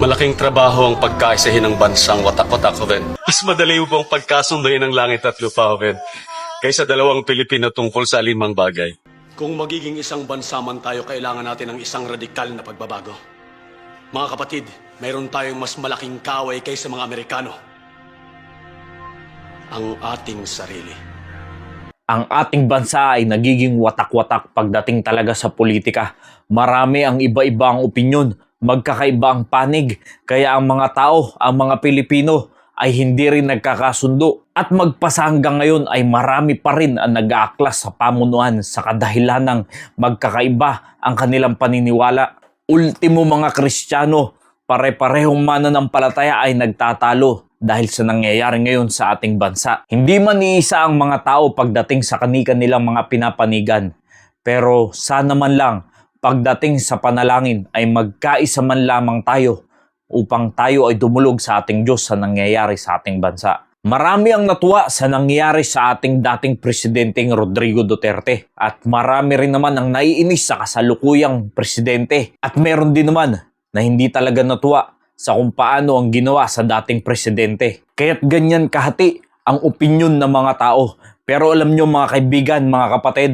Malaking trabaho ang pagkaisahin ng bansang watak-watak, Oven. Mas madali mo bang pagkasunduin ng langit at lupa, Oven, kaysa dalawang Pilipino tungkol sa alimang bagay. Kung magiging isang bansa man tayo, kailangan natin ng isang radikal na pagbabago. Mga kapatid, mayroon tayong mas malaking kaway kaysa mga Amerikano. Ang ating sarili. ang ating bansa ay nagiging watak-watak pagdating talaga sa politika. Marami ang iba-ibang opinyon, magkakaiba ang panig, kaya ang mga tao, ang mga Pilipino ay hindi rin nagkakasundo. At magpasa hanggang ngayon ay marami pa rin ang nag-aaklas sa pamunuan sa kadahilan ng magkakaiba ang kanilang paniniwala. Ultimo mga Kristiyano, pare-parehong mananampalataya ay nagtatalo dahil sa nangyayari ngayon sa ating bansa. Hindi man iisa ang mga tao pagdating sa kanika nilang mga pinapanigan. Pero sana man lang pagdating sa panalangin ay magkaisa man lamang tayo upang tayo ay dumulog sa ating Diyos sa nangyayari sa ating bansa. Marami ang natuwa sa nangyayari sa ating dating presidenteng Rodrigo Duterte at marami rin naman ang naiinis sa kasalukuyang presidente at meron din naman na hindi talaga natuwa sa kung paano ang ginawa sa dating presidente. Kaya't ganyan kahati ang opinyon ng mga tao. Pero alam nyo mga kaibigan, mga kapatid,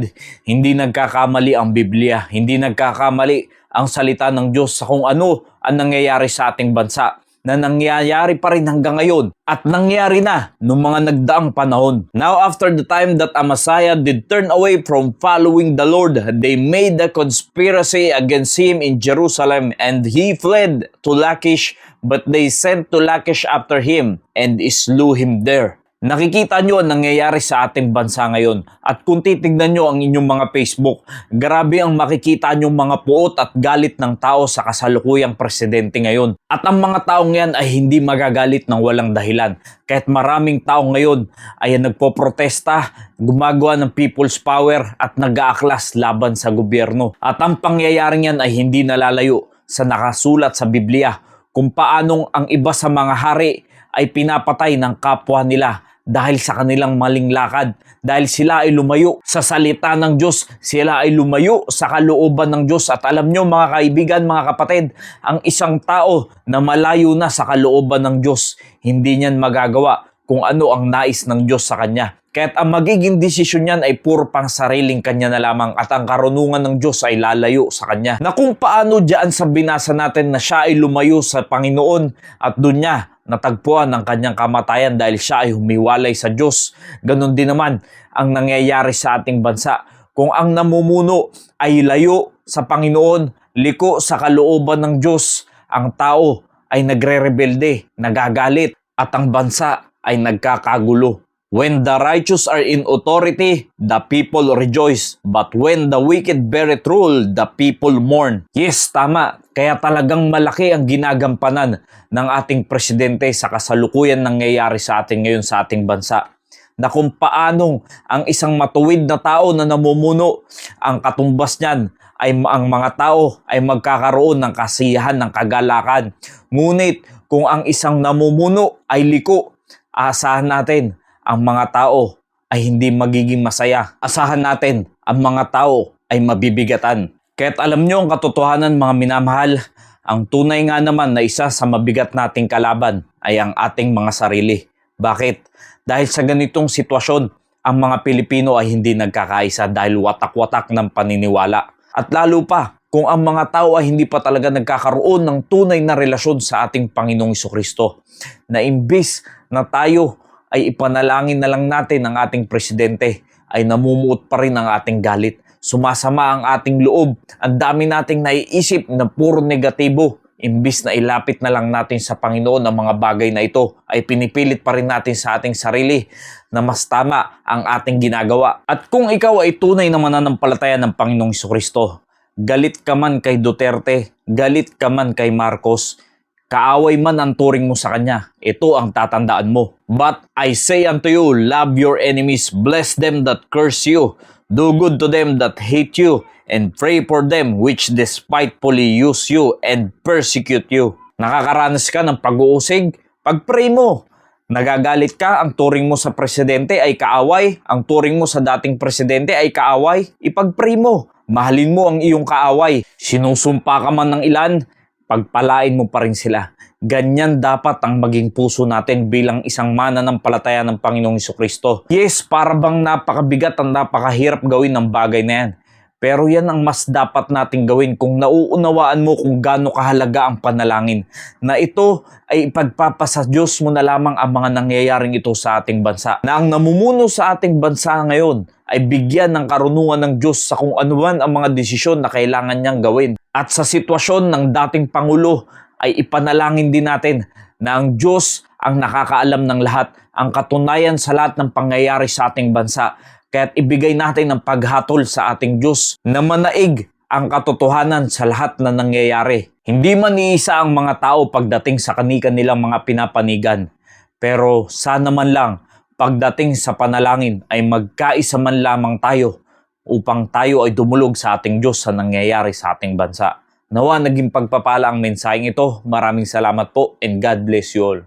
hindi nagkakamali ang Biblia, hindi nagkakamali ang salita ng Diyos sa kung ano ang nangyayari sa ating bansa na nangyayari pa rin hanggang ngayon at nangyari na noong mga nagdaang panahon. Now after the time that a Messiah did turn away from following the Lord, they made a conspiracy against him in Jerusalem and he fled to Lachish but they sent to Lachish after him and slew him there. Nakikita nyo ang nangyayari sa ating bansa ngayon. At kung titignan nyo ang inyong mga Facebook, grabe ang makikita nyo mga puot at galit ng tao sa kasalukuyang presidente ngayon. At ang mga taong yan ay hindi magagalit ng walang dahilan. Kahit maraming tao ngayon ay nagpoprotesta, gumagawa ng people's power at nag-aaklas laban sa gobyerno. At ang pangyayaring yan ay hindi nalalayo sa nakasulat sa Biblia kung paanong ang iba sa mga hari ay pinapatay ng kapwa nila dahil sa kanilang maling lakad. Dahil sila ay lumayo sa salita ng Diyos, sila ay lumayo sa kalooban ng Diyos. At alam nyo mga kaibigan, mga kapatid, ang isang tao na malayo na sa kalooban ng Diyos, hindi niyan magagawa kung ano ang nais ng Diyos sa kanya. Kaya't ang magiging desisyon niyan ay puro pang sariling kanya na lamang at ang karunungan ng Diyos ay lalayo sa kanya. Na kung paano diyan sa binasa natin na siya ay lumayo sa Panginoon at doon niya natagpuan ang kanyang kamatayan dahil siya ay humiwalay sa Diyos. Ganon din naman ang nangyayari sa ating bansa. Kung ang namumuno ay layo sa Panginoon, liko sa kalooban ng Diyos, ang tao ay nagre-rebelde, nagagalit, at ang bansa ay nagkakagulo. When the righteous are in authority, the people rejoice. But when the wicked bear it rule, the people mourn. Yes, tama. Kaya talagang malaki ang ginagampanan ng ating presidente sa kasalukuyan nangyayari sa atin ngayon sa ating bansa na kung paanong ang isang matuwid na tao na namumuno, ang katumbas niyan ay ang mga tao ay magkakaroon ng kasiyahan, ng kagalakan. Ngunit kung ang isang namumuno ay liko, asahan natin ang mga tao ay hindi magiging masaya. Asahan natin ang mga tao ay mabibigatan. Kaya't alam nyo ang katotohanan mga minamahal, ang tunay nga naman na isa sa mabigat nating kalaban ay ang ating mga sarili. Bakit? Dahil sa ganitong sitwasyon, ang mga Pilipino ay hindi nagkakaisa dahil watak-watak ng paniniwala. At lalo pa, kung ang mga tao ay hindi pa talaga nagkakaroon ng tunay na relasyon sa ating Panginoong Kristo, na imbis na tayo ay ipanalangin na lang natin ang ating presidente, ay namumuot pa rin ang ating galit. Sumasama ang ating loob. Ang dami nating naiisip na puro negatibo. Imbis na ilapit na lang natin sa Panginoon ang mga bagay na ito, ay pinipilit pa rin natin sa ating sarili na mas tama ang ating ginagawa. At kung ikaw ay tunay na mananampalataya ng Panginoong Kristo, galit ka man kay Duterte, galit ka man kay Marcos, kaaway man ang turing mo sa kanya, ito ang tatandaan mo. But I say unto you, love your enemies, bless them that curse you, do good to them that hate you, and pray for them which despitefully use you and persecute you. Nakakaranas ka ng pag-uusig? Pag-pray mo. Nagagalit ka, ang turing mo sa presidente ay kaaway, ang turing mo sa dating presidente ay kaaway, ipag-pray mo. Mahalin mo ang iyong kaaway. Sinusumpa ka man ng ilan, pagpalain mo pa rin sila. Ganyan dapat ang maging puso natin bilang isang mananampalataya ng Panginoong Kristo. Yes, para bang napakabigat ang napakahirap gawin ng bagay na yan. Pero yan ang mas dapat nating gawin kung nauunawaan mo kung gaano kahalaga ang panalangin. Na ito ay ipagpapasa Diyos mo na lamang ang mga nangyayaring ito sa ating bansa. Na ang namumuno sa ating bansa ngayon ay bigyan ng karunungan ng Diyos sa kung ano man ang mga desisyon na kailangan niyang gawin. At sa sitwasyon ng dating Pangulo ay ipanalangin din natin na ang Diyos ang nakakaalam ng lahat, ang katunayan sa lahat ng pangyayari sa ating bansa. Kaya't ibigay natin ang paghatol sa ating Diyos na manaig ang katotohanan sa lahat na nangyayari. Hindi man iisa ang mga tao pagdating sa kanika nilang mga pinapanigan. Pero sana man lang pagdating sa panalangin ay magkaisa man lamang tayo upang tayo ay dumulog sa ating Diyos sa nangyayari sa ating bansa. Nawa naging pagpapala ang mensaheng ito. Maraming salamat po and God bless you all.